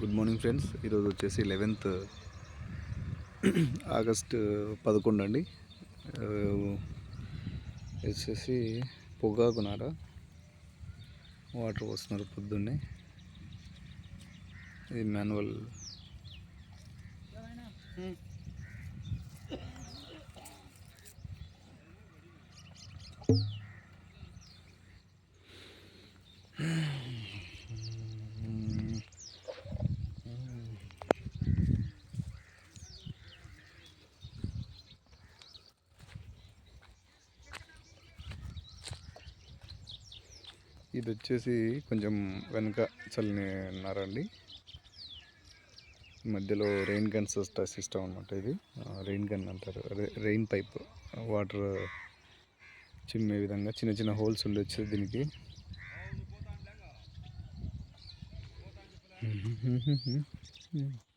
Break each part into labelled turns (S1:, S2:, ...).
S1: Good morning friends. ఈరోజు వచ్చేసి eleventh August పదకొండు అండి. వచ్చేసి పొగాకునార వాటర్ పోస్తున్నారు పొద్దున్నే. ఇది మాన్యువల్. ఇది వచ్చేసి కొంచెం వెనక చల్లినారండి. మధ్యలో రెయిన్ గన్ సిస్టమ్ అనమాట ఇది. రెయిన్ గన్ అంటారు. Rain pipe. వాటర్ చిమ్మే విధంగా చిన్న చిన్న హోల్స్ ఉండొచ్చు దీనికి. ఇది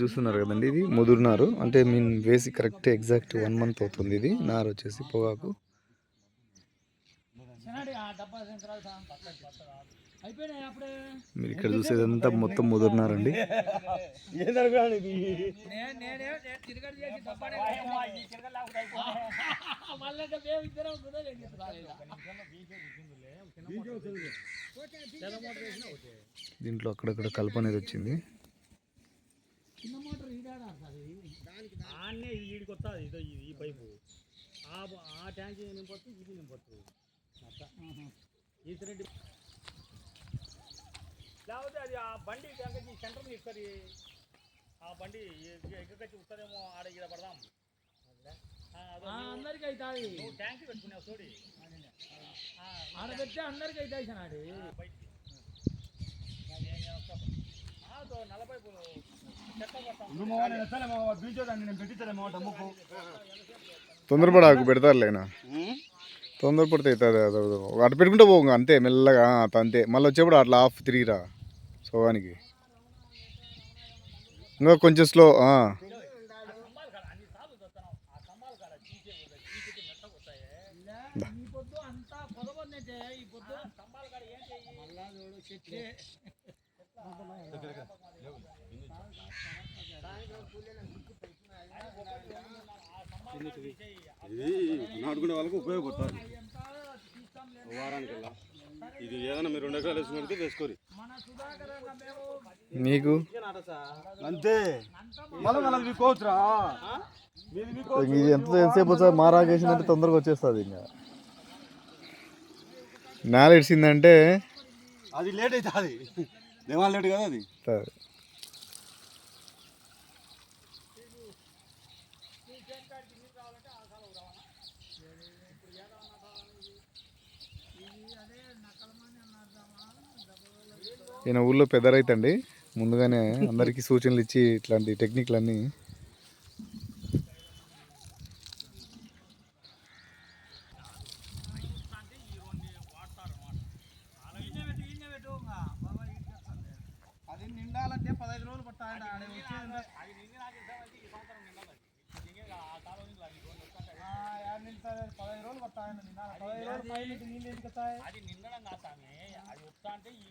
S1: చూస్తున్నారు కదండి ఇది? ముదురునారు అంటే మీన్ వేసి కరెక్ట్ ఎగ్జాక్ట్ వన్ మంత్ అవుతుంది ఇది. నారు వచ్చేసి పొగాకు. మీరు ఇక్కడ చూసేదంతా మొత్తం ముదురునారండి దీంట్లో అక్కడక్కడ కలప అనేది వచ్చింది.
S2: ఆన్నే ఈడికి వస్తుంది ఇదో ఇది ఈ పైపు. ఆ ఆ ట్యాంక్ నింపొచ్చు ఇది నింపొచ్చు. అట్లా. ఈసిరెడ్డి లేకపోతే అది ఆ బండి వెంకటి సెంటర్ మీద ఇస్తుంది ఆ బండి ఎగ్గకొచ్చి వస్తుందేమో ఆడ ఈడ పడదాం.
S3: అందరికి అవుతాయి
S2: నువ్వు ట్యాంక్ పెట్టుకున్నావు చూడి ఆ,
S3: ఆడ పెడితే అందరికి అవుతాయి సనాడి
S2: బయటికి
S1: తొందరపడాకు పెడతారులేనా తొందరపడితే అవుతుంది అది అది. అటు పెట్టుకుంటే పోగా అంతే మెల్లగా అంతే మళ్ళీ వచ్చేప్పుడు అట్లా ఆఫ్ తిరిగిరా సోగానికి ఇంకా కొంచెం స్లో
S3: ఈ పొద్దు
S4: ఇది నాటుకునే వాళ్ళకి ఉపయోగపడుతుంది వారానికల్లా. ఇది ఏదైనా మీరు రెండు ఎకరాలు వేసి పెడితే వేసుకోరి.
S3: మన
S1: నీకు
S4: అంతే. మళ్ళీ మళ్ళీ మీకోవచ్చురా మీకు
S1: ఇది ఎంత ఎంతసేపు వచ్చా మారాకేసిందంటే తొందరగా వచ్చేస్తుంది ఇంకా. నేల ఇడిచిందంటే
S4: అది లేట్ అవుతుంది. దేవాల కదా అది
S1: సరే. ఈయన ఊళ్ళో పెద్ద రైతండి ముందుగానే అందరికీ సూచనలు ఇచ్చి ఇట్లాంటి టెక్నిక్లన్నీ
S3: అది నిండాలంటే పదహైదు రోజులు పట్టాలి ఆడ వచ్చేది
S2: అది నింగి నాకు ఇష్టమైతే ఈ సంవత్సరం నిండదు అది నింగే ఆ పదహైదు రోజులు అది రెండు వస్తుంటాయి.
S3: యాడ్ నిండుతుంది పదహైదు రోజులు పట్టాలి నిండాలి పదహైదు రోజులు పైన నీళ్ళు ఎందుకు
S2: అది నిన్న కాదు స్వామి అది వస్తా అంటే ఈ